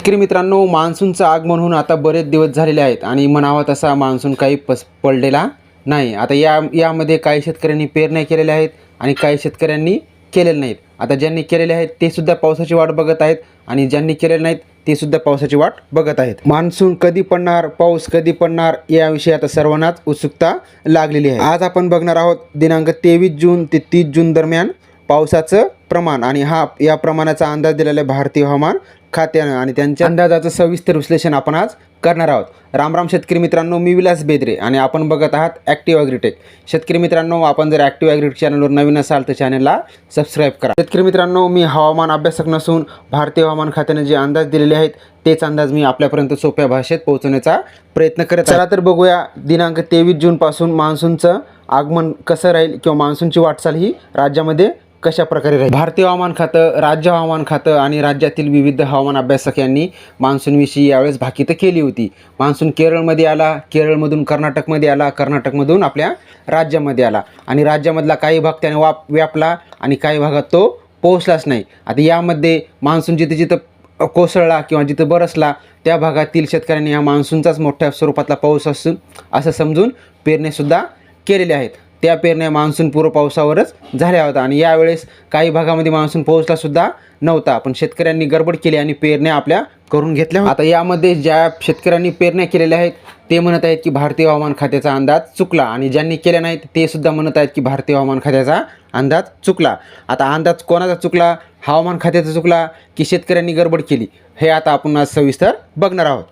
शेतकरी मित्रांनो मान्सूनचं आगमन होऊन आता बरेच दिवस झालेले आहेत आणि म्हणावा तसा मान्सून काही पस पडलेला नाही. आता या यामध्ये काही शेतकऱ्यांनी पेरण्या केलेल्या आहेत आणि काही शेतकऱ्यांनी केलेल्या नाहीत. आता ज्यांनी केलेले आहेत ते सुद्धा पावसाची वाट बघत आहेत आणि ज्यांनी केलेले नाहीत ते सुद्धा पावसाची वाट बघत आहेत. मान्सून कधी पडणार पाऊस कधी पडणार याविषयी आता सर्वांनाच उत्सुकता लागलेली आहे. आज आपण बघणार आहोत दिनांक तेवीस जून ते तीस जून दरम्यान पावसाचं प्रमाण आणि हा या प्रमाणाचा अंदाज दिलेला आहे भारतीय हवामान खात्यानं आणि त्यांच्या अंदाजाचं सविस्तर विश्लेषण आपण आज करणार आहोत. राम राम शेतकरी मित्रांनो मी विलास बेदरे आणि आपण बघत आहात ॲक्टिव्ह ॲग्रीटेक शेतकरी मित्रांनो आपण जर ॲक्टिव्ह ॲग्रीटेक चॅनलवर नवीन असाल तर चॅनलला सबस्क्राईब करा. शेतकरी मित्रांनो मी हवामान अभ्यासक नसून भारतीय हवामान खात्याने जे अंदाज दिलेले आहेत तेच अंदाज मी आपल्यापर्यंत सोप्या भाषेत पोहोचवण्याचा प्रयत्न करत चला तर बघूया दिनांक तेवीस जूनपासून मान्सूनचं आगमन कसं राहील किंवा मान्सूनची वाटचाल ही राज्यामध्ये कशा प्रकारे राहील? भारतीय हवामान खातं राज्य हवामान खातं आणि राज्यातील विविध हवामान अभ्यासक यांनी मान्सूनविषयी यावेळेस भाकीतं केली होती. मान्सून केरळमध्ये आला केरळमधून कर्नाटकमध्ये आला कर्नाटकमधून आपल्या राज्यामध्ये आला. आणि राज्यामधला काही भाग त्याने वाप व्यापला आणि काही भागात तो पोहोचलाच नाही. आता यामध्ये मान्सून जिथे जिथं कोसळला किंवा जिथं बरसला त्या भागातील शेतकऱ्यांनी या मान्सूनचाच मोठ्या स्वरूपातला पाऊस असून असं समजून पेरणेसुद्धा केलेले आहेत. त्या पेरण्या मान्सून पूर्व पावसावरच झाल्या होत्या. आणि यावेळेस काही भागामध्ये मान्सून पोहोचलासुद्धा नव्हता. पण शेतकऱ्यांनी गडबड केली आणि पेरण्या आपल्या करून घेतल्या आता यामध्ये ज्या शेतकऱ्यांनी पेरण्या केलेल्या आहेत ते म्हणत आहेत की भारतीय हवामान खात्याचा अंदाज चुकला. आणि ज्यांनी केल्या नाहीत ते सुद्धा म्हणत आहेत की भारतीय हवामान खात्याचा अंदाज चुकला. आता अंदाज कोणाचा चुकला? हवामान खात्याचा चुकला की शेतकऱ्यांनी गडबड केली? हे आता आपण आज सविस्तर बघणार आहोत.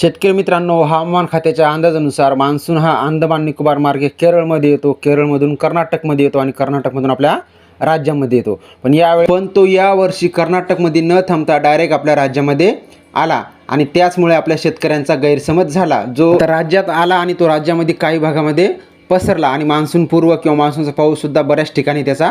शेतकरी मित्रांनो हवामान खात्याच्या अंदाजानुसार मान्सून हा अंदमान निकोबार मार्गे केरळमध्ये येतो. केरळमधून कर्नाटकमध्ये येतो आणि कर्नाटकमधून आपल्या राज्यामध्ये येतो. पण यावेळी पण तो यावर्षी कर्नाटकमध्ये न थांबता डायरेक्ट आपल्या राज्यामध्ये आला आणि त्याचमुळे आपल्या शेतकऱ्यांचा गैरसमज झाला. जो राज्यात आला आणि तो राज्यामध्ये काही भागामध्ये पसरला आणि मान्सून पूर्व किंवा मान्सूनचा पाऊससुद्धा बऱ्याच ठिकाणी त्याचा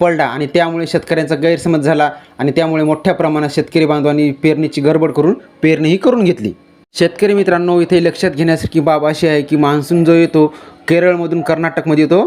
पडला आणि त्यामुळे शेतकऱ्यांचा गैरसमज झाला आणि त्यामुळे मोठ्या प्रमाणात शेतकरी बांधवांनी पेरणीची गडबड करून पेरणीही करून घेतली. शेतकरी मित्रांनो इथे लक्षात घेण्यासारखी बाब अशी आहे की मान्सून जो येतो केरळमधून कर्नाटकमध्ये येतो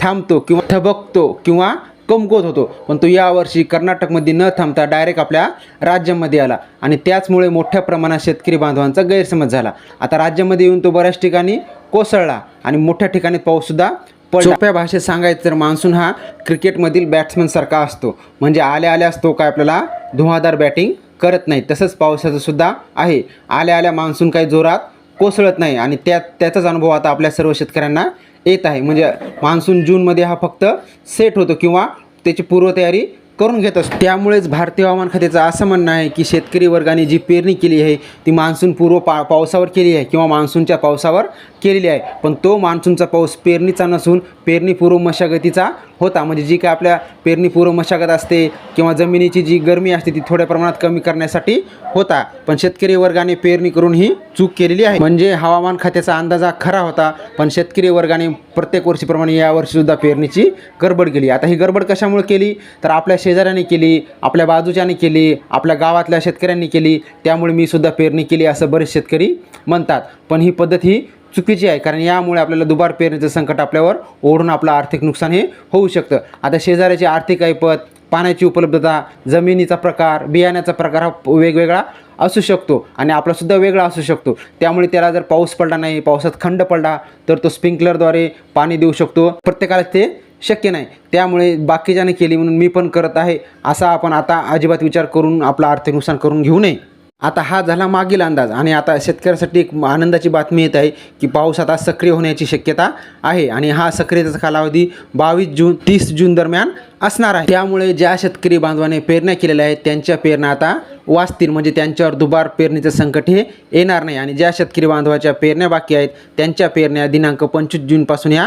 थांबतो किंवा थबकतो किंवा कमकुवत होतो. पण तो यावर्षी कर्नाटकमध्ये न थांबता डायरेक्ट आपल्या राज्यामध्ये आला. आणि त्याचमुळे मोठ्या प्रमाणात शेतकरी बांधवांचा गैरसमज झाला. आता राज्यामध्ये येऊन तो बऱ्याच ठिकाणी कोसळला आणि मोठ्या ठिकाणी पाऊससुद्धा सोप्या भाषेत सांगायचं तर मान्सून हा क्रिकेटमधील बॅट्समनसारखा असतो. म्हणजे आल्या आल्या तो काय आपल्याला? धुवाधार बॅटिंग करत नाही. तसंच पावसाचं सुद्धा आहे. आल्या आल्या मान्सून काही जोरात कोसळत नाही आणि त्या त्याचाच अनुभव आता आपल्या सर्व शेतकऱ्यांना येत आहे. म्हणजे मान्सून जूनमध्ये हा फक्त सेट होतो किंवा त्याची पूर्वतयारी करून घेत असतो. त्यामुळेच भारतीय हवामान खात्याचं असं म्हणणं आहे की शेतकरी वर्गाने जी पेरणी केली आहे ती मान्सून पूर्व पा पावसावर केली आहे किंवा मान्सूनच्या पावसावर केलेली आहे. पण तो मान्सूनचा पाऊस पेरणीचा नसून पेरणीपूर्व मशागतीचा होता. म्हणजे जी काय आपल्या पेरणीपूर्व मशागत असते किंवा जमिनीची जी गरमी असते ती थोड्या प्रमाणात कमी करण्यासाठी होता. पण शेतकरी वर्गाने पेरणी करून ही चूक केलेली आहे. म्हणजे हवामान खात्याचा अंदाजा खरा होता पण शेतकरी वर्गाने प्रत्येक वर्षीप्रमाणे यावर्षीसुद्धा पेरणीची गडबड केली. आता ही गडबड कशामुळे केली? तर आपल्या शेजाऱ्याने केली आपल्या बाजूच्याने केली आपल्या गावातल्या शेतकऱ्यांनी केली. त्यामुळे मी सुद्धा पेरणी केली असं बरेच शेतकरी म्हणतात. पण ही पद्धत ही चुकीची आहे. कारण यामुळे आपल्याला दुबार पेरणीचं संकट आपल्यावर ओढून आपलं आर्थिक नुकसान हे होऊ शकतं. आता शेजाऱ्याची आर्थिक ऐपत पाण्याची उपलब्धता जमिनीचा प्रकार बियाण्याचा प्रकार हा वेगवेगळा असू शकतो आणि आपलासुद्धा वेगळा असू शकतो. त्यामुळे त्याला जर पाऊस पडला नाही पावसात खंड पडला तर तो स्प्रिंकलरद्वारे पाणी देऊ शकतो. प्रत्येकाला ते शक्य नाही. त्यामुळे बाकीच्याने केली म्हणून मी पण करत आहे. असा आपण आता अजिबात विचार करून आपलं आर्थिक नुकसान करून घेऊ नये. आता हा झाला मागील अंदाज आणि आता शेतकऱ्यासाठी एक आनंदाची बातमी येत आहे की पाऊस आता सक्रिय होण्याची शक्यता आहे आणि हा सक्रियतेचा कालावधी बावीस जून तीस जून दरम्यान असणार आहे. त्यामुळे ज्या शेतकरी बांधवाने पेरण्या केलेल्या आहेत त्यांच्या पेरण्या आता वाचतील. म्हणजे त्यांच्यावर दुबार पेरणीचं संकट हे येणार नाही. आणि ज्या शेतकरी बांधवाच्या पेरण्या बाकी आहेत त्यांच्या पेरण्या दिनांक पंचवीस जूनपासून या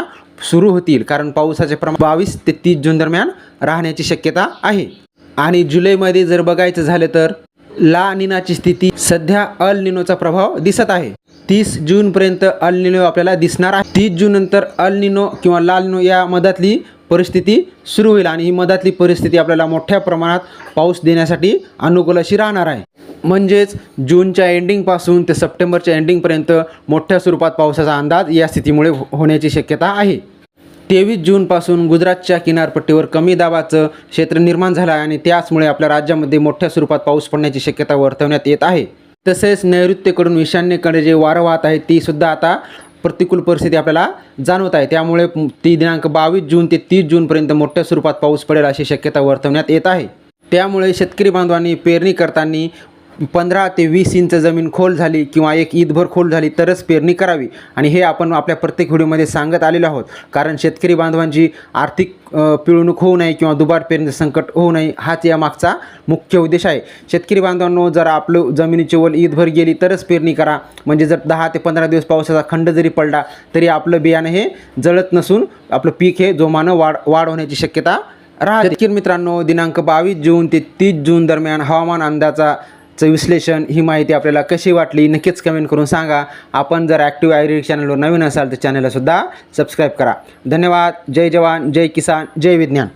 सुरू होतील. कारण पावसाचे प्रमाण बावीस ते तीस जून दरम्यान राहण्याची शक्यता आहे. आणि जुलैमध्ये जर बघायचं झालं तर ला निनाची स्थिती सध्या अल निनोचा प्रभाव दिसत आहे. तीस जूनपर्यंत अल निनो आपल्याला दिसणार आहे. तीस जून नंतर अल निनो किंवा लाल निनो या मधातली परिस्थिती सुरू होईल आणि ही मधातली परिस्थिती आपल्याला मोठ्या प्रमाणात पाऊस देण्यासाठी अनुकूल अशी राहणार आहे. म्हणजेच जूनच्या एंडिंगपासून ते सप्टेंबरच्या एंडिंगपर्यंत मोठ्या स्वरूपात पावसाचा अंदाज या स्थितीमुळे हो-, होण्याची शक्यता आहे. तेवीस जूनपासून गुजरातच्या किनारपट्टीवर कमी दाबाचं क्षेत्र निर्माण झालं आहे आणि त्याचमुळे आपल्या राज्यामध्ये मोठ्या स्वरूपात पाऊस पडण्याची शक्यता वर्तवण्यात येत आहे. तसेच नैऋत्येकडून ईशान्येकडे जे वारं वाहत आहे ती सुद्धा आता प्रतिकूल परिस्थिती आपल्याला जाणवत आहे. त्यामुळे ती दिनांक बावीस जून ते तीस जूनपर्यंत मोठ्या स्वरूपात पाऊस पडेल अशी शक्यता वर्तवण्यात येत आहे. त्यामुळे शेतकरी बांधवांनी पेरणी करताना पंधरा ते वीस इंच जमीन खोल झाली किंवा एक ईदभर खोल झाली तरच पेरणी करावी. आणि हे आपण आपल्या प्रत्येक व्हिडिओमध्ये सांगत आलेलो आहोत. कारण शेतकरी बांधवांची आर्थिक पिळवणूक होऊ नये किंवा दुबार पेरणीचं संकट होऊ नये हाच यामागचा मुख्य उद्देश आहे. शेतकरी बांधवांनो जर आपलं जमिनीची वल ईदभर गेली तरच पेरणी करा. म्हणजे जर दहा ते पंधरा दिवस पावसाचा खंड जरी पडला तरी आपलं बियाणं हे जळत नसून आपलं पीक हे जोमानं वाढ वाढ होण्याची शक्यता राहते. मित्रांनो दिनांक बावीस जून ते तीस जून दरम्यान हवामान अंदाजा चं विश्लेषण ही माहिती आपल्याला कशी वाटली नक्कीच कमेंट करून सांगा. आपण जर ॲक्टिव्ह आयुर्वेदिक चॅनलवर नवीन असाल तर चॅनलला सुद्धा सबस्क्राईब करा. धन्यवाद. जय जवान जय किसान जय विज्ञान.